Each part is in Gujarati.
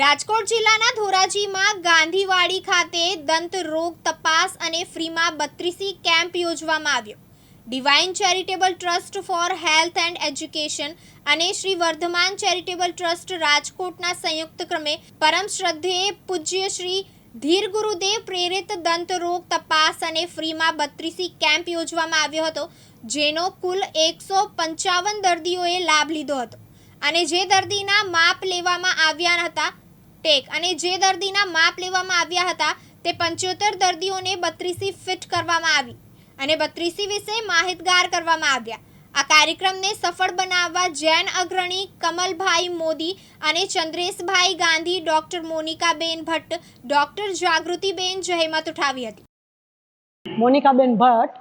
રાજકોટ જિલ્લાના ધોરાજીમાં ગાંધીવાડી ખાતે દંત રોગ તપાસ અને ફ્રીમાં બત્રીસી કેમ્પ યોજવામાં આવ્યો. Divine charitable trust for health and education અને શ્રી વર્ધમાન ચેરિટેબલ ટ્રસ્ટ રાજકોટના સંયુક્ત ક્રમે પરમ શ્રદ્ધેય પૂજ્ય શ્રી ધીર ગુરુદેવ પ્રેરિત દંત રોગ તપાસ અને ફ્રીમાં બત્રીસી કેમ્પ યોજવામાં આવ્યો હતો, જેનો કુલ એકસો પંચાવન દર્દીઓએ લાભ લીધો હતો. અને જે દર્દીના માપ લેવામાં આવ્યા હતા ટેક અને જે દર્દીના માપ લેવામાં આવ્યા હતા તે પંચોતેર દર્દીઓને બત્રીસી ફિટ કરવામાં આવી અને બત્રીસી વિશે માહિતગાર કરવામાં આવ્યા. આ કાર્યક્રમને સફળ બનાવવા જૈન અગ્રણી કમલભાઈ મોદી અને ચંદ્રેશભાઈ ગાંધી, ડોક્ટર મોનિકાબેન ભટ્ટ, ડોક્ટર જાગૃતિબેન જહેમત ઉઠાવી હતી. મોનિકાબેન ભટ્ટ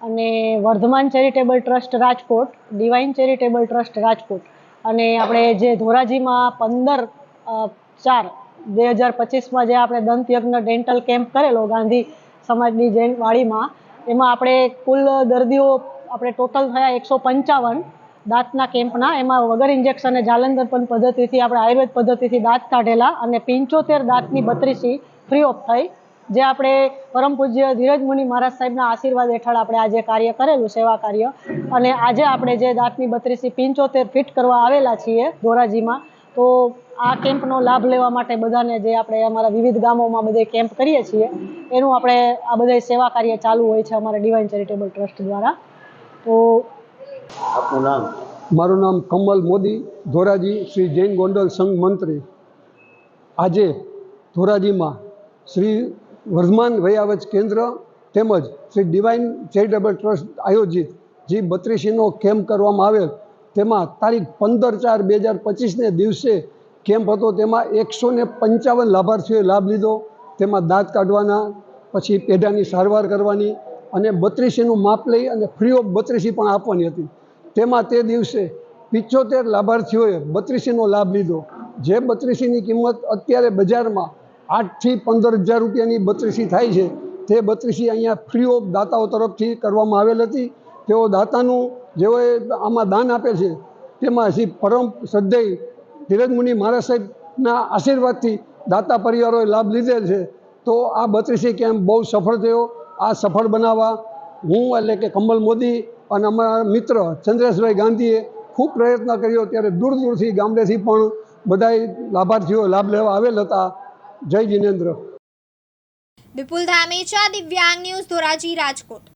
અને Vardhman charitable trust Rajkot, divine charitable trust Rajkot. અને આપણે જે ધોરાજીમાં પંદર ચાર. બે હજાર પચીસમાં જે આપણે દંતયજ્ઞ ડેન્ટલ કેમ્પ કરેલો ગાંધી સમાજની જૈન વાડીમાં, એમાં આપણે કુલ દર્દીઓ આપણે ટોટલ થયા એકસો પંચાવન દાંતના કેમ્પના. એમાં વગર ઇન્જેક્શન જાલંધર પણ પદ્ધતિથી આપણે આયુર્વેદ પદ્ધતિથી દાંત કાઢેલા અને પંચોતેર દાંતની બત્રીસી ફ્રી ઓફ થઈ. જે આપણે પરમ પૂજ્ય ધીરજ મુનિ મહારાજ સાહેબના આશીર્વાદ હેઠળ આપણે આજે કાર્ય કરેલું, સેવા કાર્ય. અને આજે આપણે જે દાંતની બત્રીસી પંચોતેર ફિટ કરવા આવેલા છીએ ધોરાજીમાં તો આ કેમ્પનો લાભ લેવા માટે બધાને જે આપણે અમારા વિવિધ ગામોમાં બધે કેમ્પ કરીએ છીએ એનું આપણે આ બધા સેવા કાર્ય ચાલુ હોય છે અમારા ડિવાઇન ચેરિટેબલ ટ્રસ્ટ દ્વારા. તો આપનું નામ? મારું નામ કમલ મોદી ધોરાજી શ્રી જૈન ગોંડલ સંઘ મંત્રી. આજે ધોરાજીમાં શ્રી વર્ધમાન વયાવચ કેન્દ્ર તેમજ શ્રી ડિવાઇન ચેરિટેબલ ટ્રસ્ટ આયોજિત જે બત્રીસીનો કેમ્પ કરવામાં આવેલ તેમાં તારીખ પંદર ચાર બે હજાર પચીસને દિવસે કેમ્પ હતો. તેમાં એકસો ને પંચાવન લાભાર્થીઓએ લાભ લીધો. તેમાં દાંત કાઢવાના, પછી પેઢાની સારવાર કરવાની અને બત્રીસીનું માપ લઈ અને ફ્રી ઓફ બત્રીસી પણ આપવાની હતી. તેમાં તે દિવસે પિચોતેર લાભાર્થીઓએ બત્રીસીનો લાભ લીધો. જે બત્રીસીની કિંમત અત્યારે બજારમાં આઠથી પંદર હજાર રૂપિયાની બત્રીસી થાય છે. તે બત્રીસી અહીંયા ફ્રી ઓફ દાતાઓ તરફથી કરવામાં આવેલ હતી. તેઓ દાતાનું જેઓએ આમાં દાન આપે છે, તેમાં શ્રી પરમ શ્રદ્ધેય ધીરજ મુનિ મહારાજ સાહેબના આશીર્વાદથી દાતા પરિવારોએ લાભ લીધેલ છે. તો આ બત્રીસી કેમ્પ બહુ સફળ થયો? આ સફળ બનાવવા હું એટલે કે કમલ મોદી અને અમારા મિત્ર ચંદ્રેશભાઈ ગાંધીએ ખૂબ પ્રયત્ન કર્યો. ત્યારે દૂર દૂરથી ગામડેથી પણ બધાય લાભાર્થીઓ લાભ લેવા આવેલ હતા. જય જિનેન્દ્ર. વિપુલ ધામેચા, દિવ્યાંગ ન્યૂઝ ધોરાજી, રાજકોટ.